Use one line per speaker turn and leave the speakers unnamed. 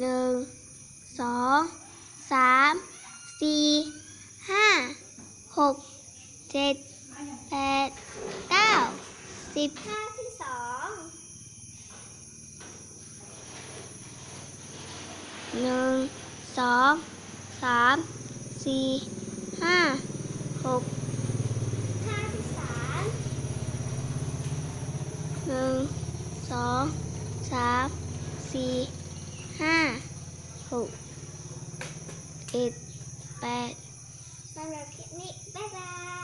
หนึ่ง
สองสามสี่ห้าหกเจ็ดแปดเก้าสิบ
ท่าที่สอง
หนึ่งสองสามสี่ห้าหก
ท่าที่สาม
หนึ่งสองสามสี่
hope it bad. Bye bye. Bye bye.